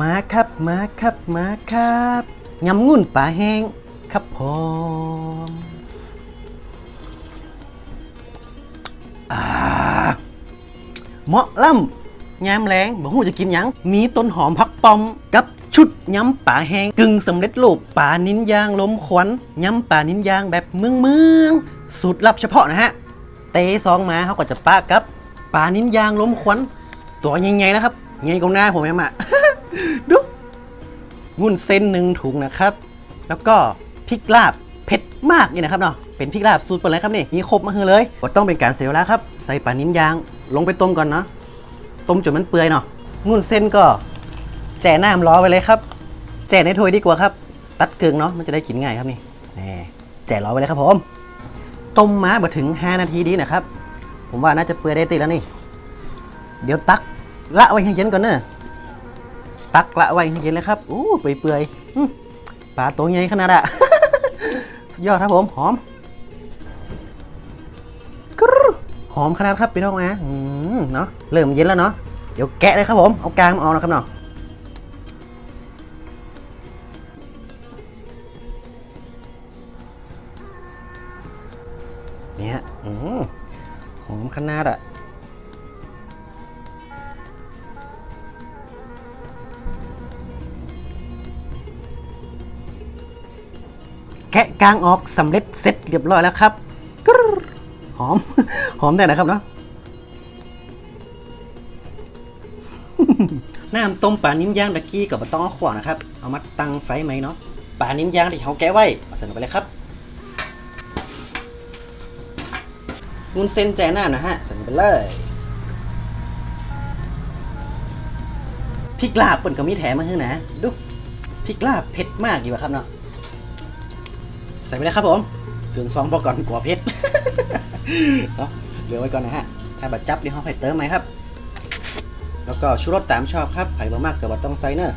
มาครับมาครับมาครับยำงุ่นปลาแห้งครับผมอ่าเหมาะล่ำยามแรงบ่ฮู้จะกินยัง มีต้นหอมผักปอม กับชุดยำป่าแห้งกึ่งสำเร็จรูปป่านิ้นยางล้มควันยำป่านิ้นยางแบบเมืองเมืองสูตรลับเฉพาะนะฮะ เตะซองมาเขาก็จะปะกับป่านิ้นยางล้มควันตัวใหญ่ๆนะครับใหญ่กว่าหน้าผมแม่มา งุ่นเส้นหนึ่งถุงนะครับ แล้วก็พริกลาบเผ็ดมากนี่นะครับเนาะเป็นพริกลาบสูตรเปิดเลยครับนี่มีครบมาคือเลยก็ต้องเป็นการเสียเวลาครับ ใส่ปลานิ้นยางลงไปต้มก่อนเนาะต้มจนมันเปื่อยเนาะงุ่นเส้นก็แจ่น้ำล้อไปเลยครับ แจ่ในถ้วยดีกว่าครับ ตัดเกลืองเนาะมันจะได้กินง่ายครับนี่แหน่แจ่ล้อไปเลยครับผมต้มมาบ่ถึง 5 นาทีดีนะครับ ผมว่าน่าจะเปื่อยได้ติแล้วนี่ เดี๋ยวตักละไว้ให้เย็นก่อนเนอะ ตักละไว้ให้เย็นเลยครับอู้เปื่อยๆปลาตัวใหญ่ขนาดอะสุดยอดครับผมหอมกรหอมขนาดครับพี่น้องนะอืมเนาะเริ่มเย็นแล้วเนาะเดี๋ยวแกะเลยครับผมเอากลางมาเอานะครับเนาะเนี่ยอืมหอมขนาดอะ แกะกลางออกสำเร็จเสร็จเรียบร้อยแล้วครับกรหอม หอมได้นะครับเนาะน้ำต้มปลานิ้นย่างตะกี้กับมะต้องขวานนะครับ เอามาตั้งไฟไหมเนาะปลานิ้นย่างที่เขาแกะไว้เอาใส่ลงไปเลยครับงุนเส้นแจน้ำนะฮะใส่ลงไปเลยพริกลาบเปิ่นก็มีแถมมาให้นะดูพริกลาบเผ็ดมากอยู่ะครับเนาะ ส่ไปเลยครับผมเกลืองซองพอก่อนกลัวเพชรเนาะเหลือไว้ก่อนนะฮะถ้าบัดจับเดี๋ยวเขาไผ่เติมไหมครับ แล้วก็ชูรสตามชอบครับไผ่บะมากเกิดบัต้องใส่เนอะ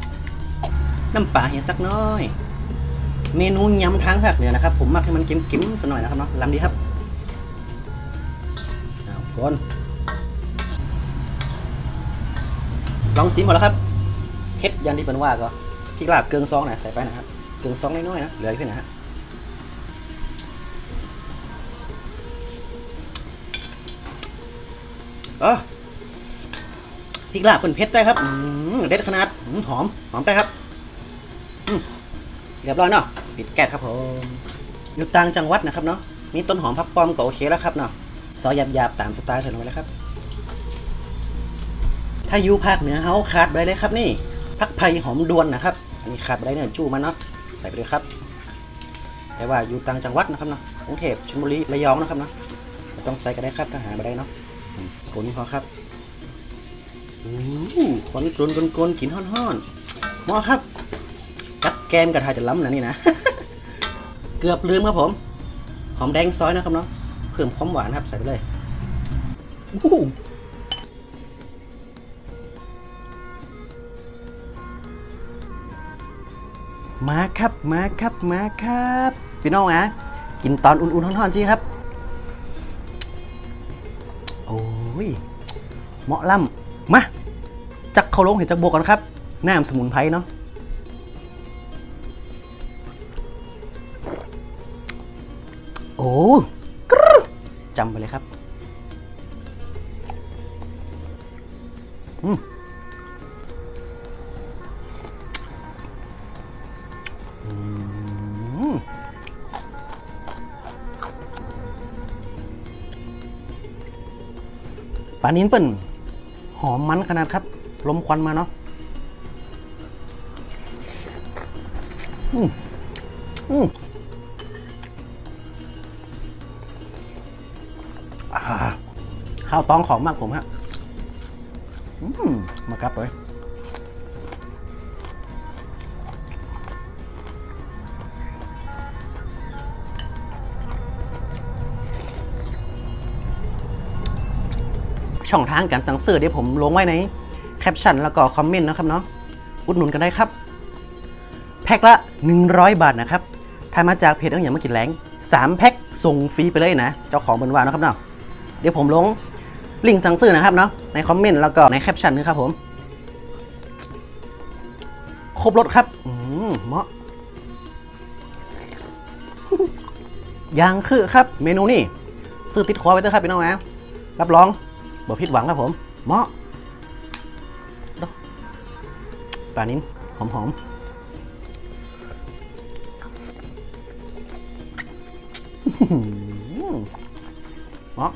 น้ำปลาเห็นสักน้อย เมนูยำทางภาคเหนือนะครับ ผมมักให้มันเค็มๆสักหน่อยนะครับเนาะลำดีครับเอาคนลองจิ้มหมดแล้วครับเฮ็ดยันที่เป็นว่าก็พริกลาบเกลืองซองนะใส่ไปนะครับเกลืองซองน้อยๆนะเหลือขึ้นนะฮะ เออพริกลาบเป็นเพชรได้ครับเด็ดขนาดหอมหอมได้ครับเรียบร้อยเนาะปิดแก๊สครับผมอยู่ต่างจังหวัดนะครับเนาะมีต้นหอมพักปอมก็โอเคแล้วครับเนาะซอยหยาบๆตามสไตล์ใส่ลงไปเลยครับ ถ้าอยู่ภาคเหนือเฮาขาดไปเลยครับนี่พักไผ่หอมดวนนะครับ อันนี้ขาดไปได้เนี่ยจู้มันเนาะใส่ไปเลยครับ แต่ว่าอยู่ต่างจังหวัดนะครับเนาะกรุงเทพชลบุรีระยองนะครับเนาะต้องใส่ก็ได้ครับถ้าหาไปได้เนาะ กลนพอครับอู้ควันกลนกลนกลนกินห้อนๆหมอครับกัดแกมกระทาจะล้ำนะนี่นะ เกือบลืมครับผม หอมแดงซอยนะครับเนาะเพิ่มความหวานครับใส่ไปเลยอู้มาครับ มาครับ มาครับ พี่น้องอะกินตอนอุ่นๆห้อนๆสิครับ โอ้ยเหมาะล่ำมาจักเขาลงเห็นจักบวกกันครับ น้ำสมุนไพรเนาะโอ้กรจำไปเลยครับ อืม ปลานิ้นเปิ้นหอมมันขนาดครับ ลมควันมาเนาะอืมอืมอ่าข้าวตองของมากผมฮะ อืม มากับเลย ช่องทางการสั่งซื้อเดี๋ยวผมลงไว้ในแคปชั่นแล้วก็คอมเมนต์นะครับเนาะอุดหนุนกันได้ครับ แพ็คละ 100 บาทนะครับถ้ามาจากเพจต้องอย่างมากินแรง3แพ็คส่งฟรีไปเลยนะ เจ้าของบนวานะครับเนาะเดี๋ยวผมลงลิงก์สั่งซื้อนะครับเนาะในคอมเมนต์แล้วก็ในแคปชั่นนะครับผมครบรสครับมเหมาะอย่างคือครับเมนูนี่ซื้อติดคอไว้เถอะครับพี่น้องนะรับรอง บ่ผิดหวังครับผมเหมาะดูปลานิ้นหอมๆเหมาะ